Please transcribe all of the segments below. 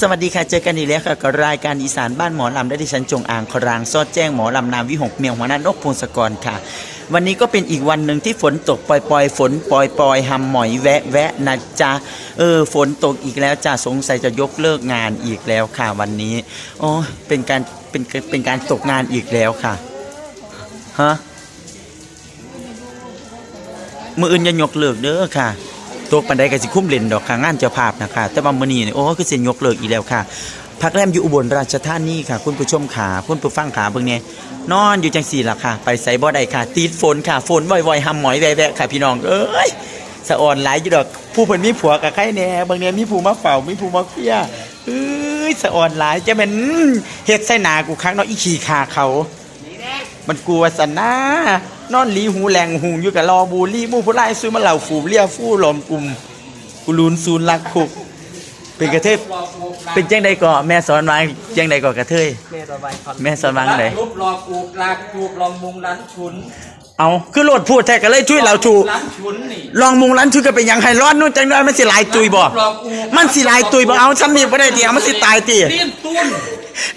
สวัสดีค่ะ เจอกันอีกแล้วค่ะกับรายการอีสานบ้านหมอลำได้ที่ฉันจงอ่างครางซอดแจ้งหมอลำนามวิหกเมียงหัวหน้านกพงศกรค่ะ วันนี้ก็เป็นอีกวันหนึ่งที่ฝนตกปล่อยๆ ฝนปล่อยๆหำหมอยแวะแวะนะจ๊ะเออ ฝนตกอีกแล้วจ้าสงสัยจะยกเลิกงานอีกแล้วค่ะ วันนี้อ้ยเป็นการเป็นเป็นการตกงานอีกแล้วค่ะฮะมืออื่นจะยกเลิกเด้อค่ะ ตกปันไดก็สิคุ้มเล่นดอกค่ะงานเจ้าภาพนะคะ แต่ว่ามื้อนี้นี่โอ้คือสิยกเลิกอีกแล้วค่ะพักแรมอยู่อุบลราชธานีค่ะ คุณผู้ชมขาคุณผู้ฟังขาเบิ่งเนี่ยนอนอยู่จังสี่ล่ะค่ะ ไปใส่บ่ได้ค่ะติดฝนค่ะฝนว่อยๆหำหมอยแวะๆค่ะพี่น้องเอ้ยสะอ่อนหลายอยู่ดอกผู้เพิ่นมีผัวกับใครแน่บางเนี่ยมีผู้มาเฝ้ามีผู้มาเฟียเอ้ยสะอ่อนหลายจะเป็นเฮ็ดใส่หนากูครั้งเนาะอีขี้ขาเขา มันกลัวสันนะนอนหลีหูแหลงหูอยู่กับรอบูลลี่มู่ผู้ไล่ซื้อมาเหล่าฝูเลียฟู่หลอมกลุ่มกูลุนซูนลักคุก เป็นกระเทยเป็นจังใดก่อแม่สอนวางจังใดก่อกระเทยเมตบายคอนแม่สอนวางใดรูปรอกูกลากจูบลองมุงร้านชุนเอาคือโลดพูดแท้ก็เลยช่วยเราถูกร้านชุนนี่ลองมุงร้านช่วยกันเป็นหยังไงร้อนนู่นจังได้มันสิหลายตุยบ่รอกูมันสิหลายตุยบ่เอาซ้ำนี่บ่ได้เดียวมันสิตายติเลี้ยนตุ้น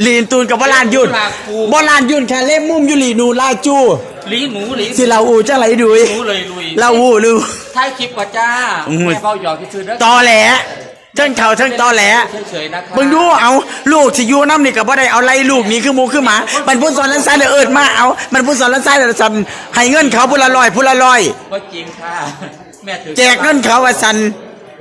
ลีนตูนกับบ่ลานยุ่นลากูบ่ลานยุ่นแค่เล่มมุมอยู่ลีนูลาจูหลีหนูหลีสิเราอูจังไหลดุยหนูเลยลุยเราอูลือท้ายคลิปว่าจ้าอืมแม่เบาหยอกที่ซื้อเด้อตอแหลเทั้งเขาเทั้งตอแหลเฉยๆนะคะมึงดูเอาลูกสิอยู่น้ำนี่ก็บ่ได้เอาไล่ลูกหนี่คือหมูคือหมา มันพูดสอนลันไส้เด้อเอิดมาเอามันพูดสอนลันไส้เด้อสันให้เงินเขาพูละร้อยพูละร้อยว่าจริงค่ะแม่ถือแจกเงินเขาว่าสัน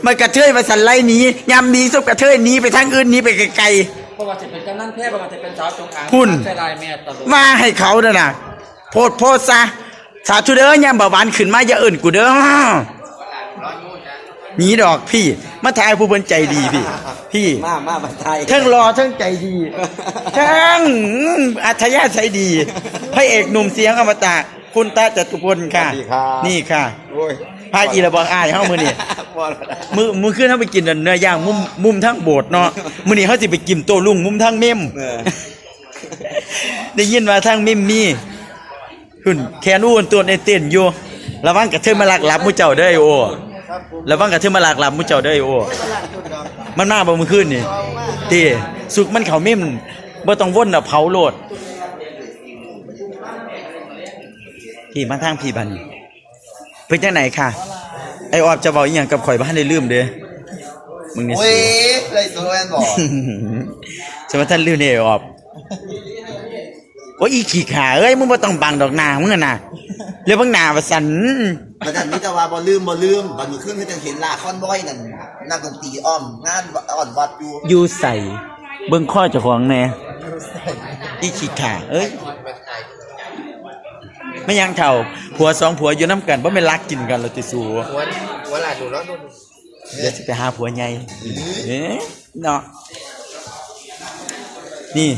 มันกระเทยว่าสันไล่หนียามหนีสุกกระเทยหนีไปทางอื่นหนีไปไกลเพราะว่าจะเป็นกำนันแพทย์เพราะว่าจะเป็นสาวจงอางหุ่นใจลายแม่ตลอดๆว่าให้เขาเด้อน่ะ โพดโพดซะสาธุเด้อยามเบาหวานขึ้นมาอย่าเอิ่นกูเด้อหนีดอกพี่ มาทายผู้เพิ่นใจดีพี่ พี่ มา มาบันไทย ทั้งรอทั้งใจดีทั้งอัธยาศัยดีพระเอกหนุ่มเสียงอมตะคุณตาจตุพลค่ะนี่ค่ะ โอ้ย พาอีระบอกอายเฮามื้อนี้บอลละมือมือขึ้นเฮาไปกินเนื้อย่างมุมมุมทั้งโบสถ์เนาะมื้อนี้เฮาสิไปกินโตลุงมุมทั้งเมมเออได้ยินว่าทั้งเมมมีหุ่นแขนอ้วนตัวในเต้นอยู่ระวังกระเทยมาลักหลับหมู่เจ้าเด้อไอ้โอระวังกระเทยมาลักหลับหมู่เจ้าเด้อไอ้โอมันมาบ่มื้อคืนนี่ติสุกมันเข้าเมมบ่ต้องวนน่ะเผาโลดพี่มาทางพี่บัดน เป็นจังไหนค่ะ ไอ้ออบจะเว้าอีหยังกับข่อยบ่ทันได้ลืมเด้มึงนี่โอ้สิยเลยสวยบอกจะมาท่านลืมเนี่ยไอออบโอ้ยอีขี้ขาเอ้ยมึงบ่ต้องบังดอกหนามึงอะน่ะเรียกบังหนาว่าสันมันนั่นมิตรว่าบ่ลืมบ่ลืมบันมือขึ้นให้จะเห็นลาคอนบอยนั่นนักดนตรีอ้อมงานอ่อนวัดอยู่อยู่ใส่เบิ่งข้อเจ้าของแน่อีขี้ขาเอ้ย ไม่ยังเท่าผัวสองผัวอยู่น้ำกันบ่แม่นรักกินกันแล้วติสูวันวันหลาดูแล้วดูเดี๋ยวสิไปหาผัวใหญ่เอ๊ะเนาะนี่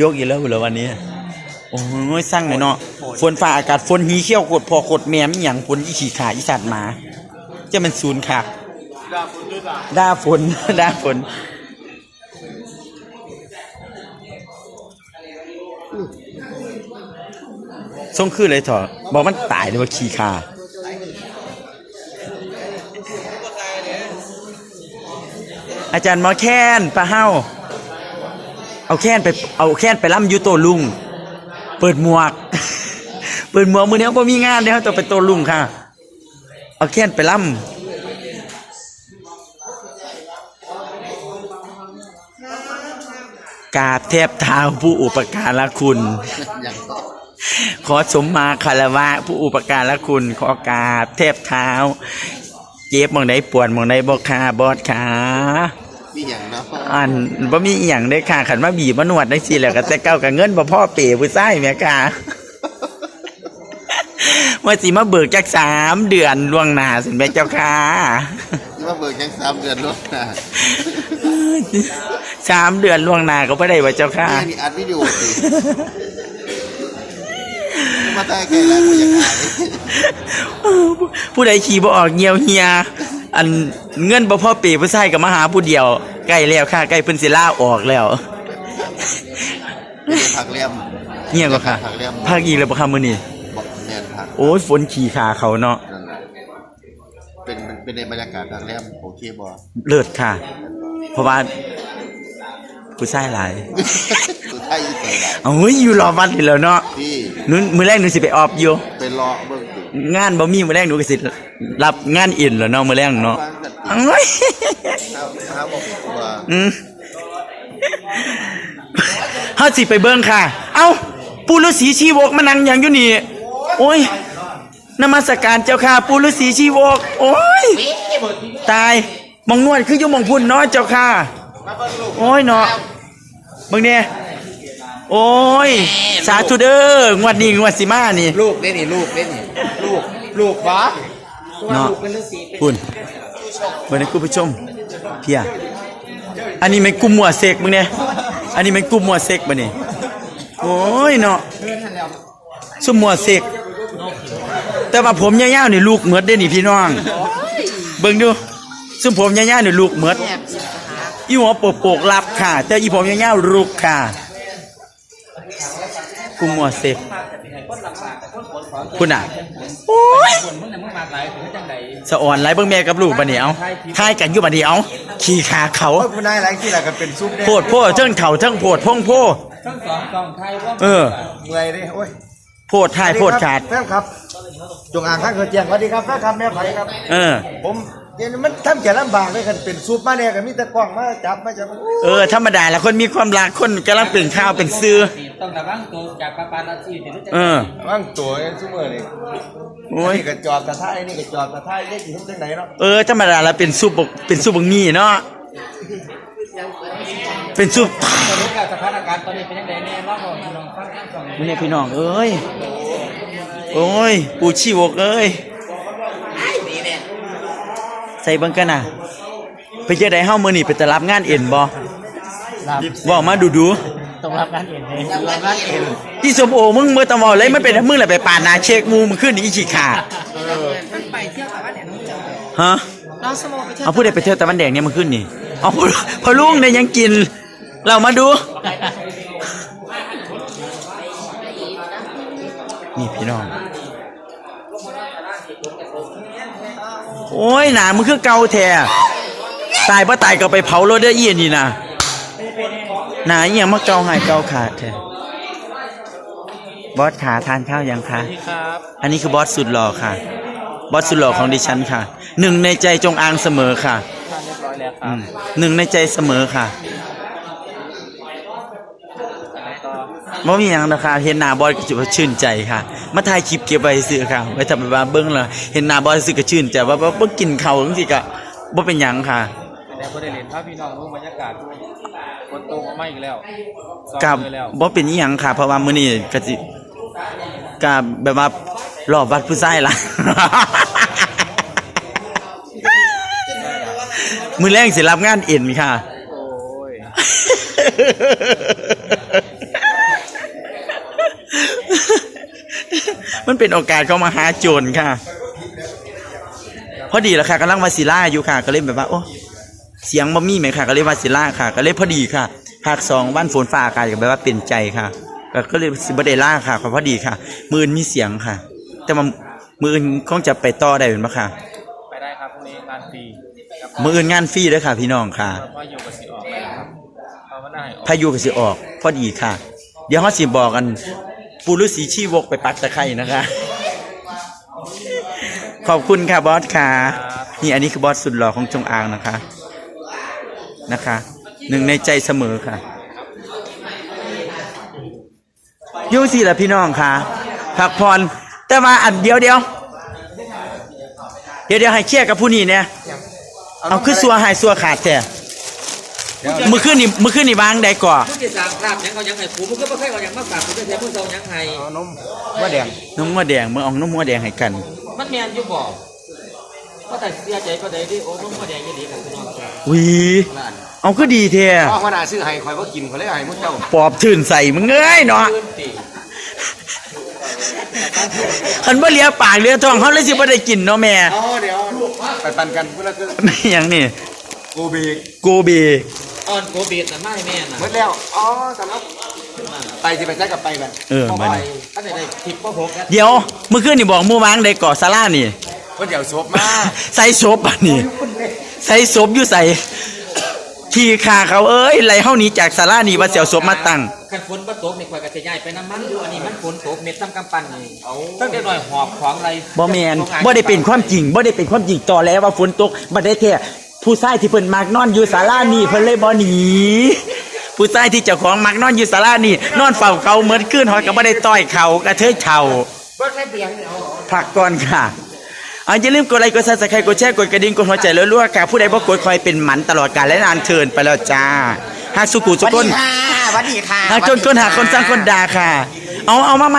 ยกอีกแล้วเหรอวันนี้โอ้ยสร้างเลยเนาะฝนฟ้าอากาศฝนหีเขี้ยวกดพอกดแม่มอหย่างฝนอีขี่ขาอีสัตว์หมา จะเป็นศูนย์ค่ะด่าฝนด่าฝน ส่งคือเลยเถอะบอกมันตายเลยว่าขี่ขาอาจารย์หมอแค้นปลาเฮาเอาแค้นไปเอาแค้นไปล่ำยูโตลุง เปิดหมวก เปิดหมวกมือเนี้ก็มีงานเดี๋ยต้องไปโตลุงค่ะ เอาแค้นไปล่ำกาบเทบเท้าผู้อุปการะคุณ ขอสมมาคารวะ ผู้อุปการะคุณ ขอกราบเทบเท้า เจ็บหมองไหนปวดหมองไหนบอกขาบอดขามีอย่างเนาะอันบ่มีอีหยังได้ค่ะขันมาบีบมานวดได้สิแหล้วก็แต่เก้ากับเงินบ่พ่อเป๋ผู้ชายแม่ค่ะว่าสิมาเบิกจักสามเดือนล่วงหน้าสิแม่เจ้าค่ะมาเบิกยังสามเดือนรถนะสามเดือนล่วงหน้าก็บ่ได้ว่าเจ้าค่ะ นี่นี่อัดวิดีโอสิ มาได้ไกลแล้วกูยังหายผู้ใดขี่บ่ออกเหี่ยวเหียอันเงินบ่พ่อเป๋ผู้ชายก็มาหาผู้เดียวใกล้แล้วค่ะใกล้เพิ่นสิล่าออกแล้วผักเลี่ยมเงียบก็ค่ะผักเลี่ยมภาคอีกแล้วบ่ค่ะมื้อนี้บอกแน่นผักโอ้ยฝนขี่ขาเขาเนาะนั่นแหละเป็นเป็นในบรรยากาศผักเลี่ยมโอเคบ่เลิศค่ะ เพราะว่าผู้ชายหลาย สุดท้ายอีเตยได้เอาเฮ้ยอยู่รอวันอยู่แล้วเนาะพี่นู้นมื้อแรกหนูสิไปออบอยู่ไปรอเบิ่งดูงานบ่มีมื้อแรกหนูก็สิรับงานอินแล้วเนาะมื้อแรกเนาะฟังกันเอ้ยครับครับบอกว่าอืมเฮาสิไปเบิ่งค่ะ เอ้าปู่ฤาษีชีวกมานั่งหยังอยู่นี่ โอ้ยนมัสการเจ้าค่ะปู่ฤาษีชีวก โอ้ย ตายมองนวดคืออยู่หมองพุ่นเนาะเจ้าค่ะ โอ้ยเนาะเบิ่งเนี่ย โอ้ย สาธุเด้องวดนี้งวดสิมานี่ ลูกเด้นี่ลูกเด้นี่ลูกลูกฟ้าเนาะคุณเบิ่งนะคุณผู้ชมเพียอันนี้มันกลุ่มหัวเสกมึงเนี่ยอันนี้มันกลุ่มหัวเสกบ่นี่โอ้ยเนาะซุมหัวเสกแต่ว่าผมยาวๆนี่ลูกเหมือดเด้นี่พี่น้อง เบิ่งดูซุมผมยาวๆนี่ลูกเหมือดอีหัวโปกๆรับค่ะ แต่อีผมยาวๆลูกค่ะ กลุ่มหัวเสกคุณอะโอ้ยคนมึงน่ะมึงมาหลายถึงจังไดสะอ่อนไรเบิ่งแม่กับลูกบัดนี้เอาทายกันอยู่บัดนี้เอาขี่ขาเขาคุณนายอะไรที่ละกันเป็นซุปเนี่ยโพดโพดเทิงเขาเทิงโพดพงโพทั้งสองกองไทยว่าเออเมื่อยเด้โอ้ยโพดทายโพดขาดแฟนครับ จงอ่างข้างเกิดเจียงสวัสดีครับแฟนครับแม่ไผ่ครับ เออ ผม เดี๋ยวนี้มันทำแก่ลำบากเลยกันเป็นซุปมาเนี่ยก็มีแต่กล้องมาจับมาจับเออธรรมดาละคนมีความรักคนกำลังเป็นข้าวเป็นซื้อ ต้องระวังตัวจากปาปาราซีที่รู้จักเออ ว่างตัวซุปเมอร์เลยโอ้ย นี่ก็จอบกระทะไอ้นี่ก็จอบกระทะไอ้นี่อยู่ที่ไหนเนาะเออธรรมดาละเป็นซุปบกเป็นซุปบงมี่เนาะเป็นซุปตอนนี้การสถานการณ์ตอนนี้เป็นยังไงแน่เล่าบอกพี่น้องฟังทั้งสองมึงเนี่ยพี่น้องเอ้ยโอ้ยปูชีวกเอ้ย ใส่เบิ่งกันน่ะไปเจอได้เฮามื้อนี้ไปจะรับงานเอ็นบ่บอกมาดูดูต้องรับงานเองเลยรับงานเองๆที่สมโอมึงเมื่อตะวันเลยมันเป็นมึงแหละไปปาดหนาเช็คมูมึงขึ้นอีขี้ขาดไปเที่ยวแต่ว่าเดี๋ยวน้องเจอฮะ น้องสโมไปเที่ยวเอาพูดได้ไปเที่ยวตะวันแดงเนี่ยมันขึ้นนี่ เอาพอพอลุงเนี่ยยังกิน เรามาดู นี่พี่น้อง โอ้ยหนามึงคือเกาแท้ตายปะตายก็ไปเผารถเด้อเอียนี่นะหนาอหย่างมาเกาหายเกาขาดแท้บอสขาทานข้าวยังคะครับอันนี้คือบอสสุดหล่อค่ะ บอสสุดหล่อของดิฉันค่ะ หนึ่งในใจจงอางเสมอค่ะทานเรียบร้อยแล้วคอืรับมหนึ่งในใจเสมอค่ะ ว่ามีอย่างนะคะเห็นหน้าบอสก็จะว่าชื่นใจค่ะ มาถ่ายคลิปเก็บไว้ซื้อค่ะไว้ทำเป็นว่าเบิ้งและเห็นหน้าบอสซื้อก็ชื่นใจว่าว่าบ่กินเขาวจังซี่ก็บ่เป็นหยังค่ะ แต่คนได้เห็นภาพพี่น้องรูปบรรยากาศฝนตกมาอีกแล้วกับเลยแล้วบ่เป็นอีหยังค่ะ เพราะว่ามื้อนี้ก็สิก็แบบว่ารอบวัดผู้ชายล่ะ มื้อแรงสิรับงานเอ็นค่ะ โอ้ย มันเป็นโอกาสเข้ามาหาโจรค่ะ พอดีแล้วค่ะกำลังวาสิล่าอยู่ค่ะก็เลยแบบว่าโอ้เสียงบ่มีไหมค่ะ ก็เลยวาสิล่าค่ะ ก็เลยพอดีค่ะภาคสองวันฝนฟ้าอากาศก็แบบว่าเปลี่ยนใจค่ะก็ก็เลยสิบได้ล่าค่ะก็พอดีค่ะ มืออนมีเสียงค่ะ แต่ว่ามืออนคงจะไปต่อได้เป็นปะค่ะไปได้ครับพรุ่งนี้งานฟรีกับมืออนงานฟรีเด้วยค่ะ พี่น้องค่ะพ่ออยู่กับสีออกนะครับเขาก็ได้ออกพายุก็สิออก พอดีค่ะ เดี๋ยวเขาสิบอกกัน ปูฤาษีชีวกไปปักตะไคร่นะคะ ขอบคุณค่ะบอสค่ะ นี่อันนี้คือบอสสุดหล่อของจงอางนะคะ นะคะ หนึ่งในใจเสมอค่ะยุ่งสิล่ะพี่น้องค่ะ พักผ่อนแต่ว่าอันเดียวเดียวเดี๋ยวเดี๋ยวให้เคลียร์กับผู้นี้เนี่ย เอาคือสัวหายสัวขาดแท้ มือขึ้นนี่มือขึ้นนี่วางใดก่อผู้ที่สามครับยังเอายังไงกูมึงก็ไม่เคยเอายังมาฝากกูจะเสียผู้ทรงยังไงเอานมว่าแดงน้องมัวแดงมือเอองน้องมัวแดงให้กัน มันแมนอยู่บอกก็แต่เสียใจก็ได้ดิโอ้ต้องมาแดงยี่ดีของพี่น้องครับวีเอาก็ดีเท่พ่อขนาดซื้อให้คอยว่ากินเขาเลยให้มุ้เจ้าปอบถื่นใส่มึงเอ้ยเนาะพื้นตีคันบ่เลียปากเลียท้องเขาเลยสิบ่ได้กินเนาะแม่อ๋อเดี๋ยวไปปั่นกันเพื่อนก็ไม่หยังนี่โกเบกโกเบ อ่อนโกบีดแต่ไม่แม่น่ะหมดแล้ว อ๋อสำหรับไปสิไปใช้กับไปกันเออพอมาไปนี่ตั้งแต่ได้ทิปก็พกกันเดี๋ยวเมื่อคืนนี่บอกหมู่วางใดก่อศาลานี่เพื่อนเดี๋ยวซบมาใส่ศพอะนี่ใส่ศพอยู่ใส่แขทีขาเขาเอ้ยไหลเฮาหนี้จากศาลานี่ว่าสิเอาศพมาตั้งคันฝนบ่ตกนี่ข่อยก็สิย้ายไปน้ำมันอยู่อันนี้มันฝนตกเม็ดซ้ำกำปั้นนี่เอาตั้งแต่น้อยหอบของอะไรบ่แมนบ่ได้เป็นความจริงบ่ได้เป็นความจริงต่อแล้วว่าฝนตกบ่ได้แท้ ผู้ชายที่เพิ่นมักนอนอยู่ศาลานี่เพิ่นเลยบ่หนีผู้ชายที่เจ้าของมักนอนอยู่ศาลานี่นอนเฝ้าเขาเหมือนคืนหอยก็บ่ได้ต้อยเขากระเทยเฒ่าบ่ใช่เปียงเอาพักก่อนค่ะอ่าอย่าลืมกดไลค์กดซับสไครต์กดแชร์กดกระดิ่งกดหัวใจรัวๆค่ะผู้ใดบ่กดคอยเป็นหมันตลอดกาลและนานเทินไปแล้วจ้าหากสุกุสุกนสวัสดีค่ะหากจนคนหาคนสร้างคนด่าค่ะ เอาเอามาไหม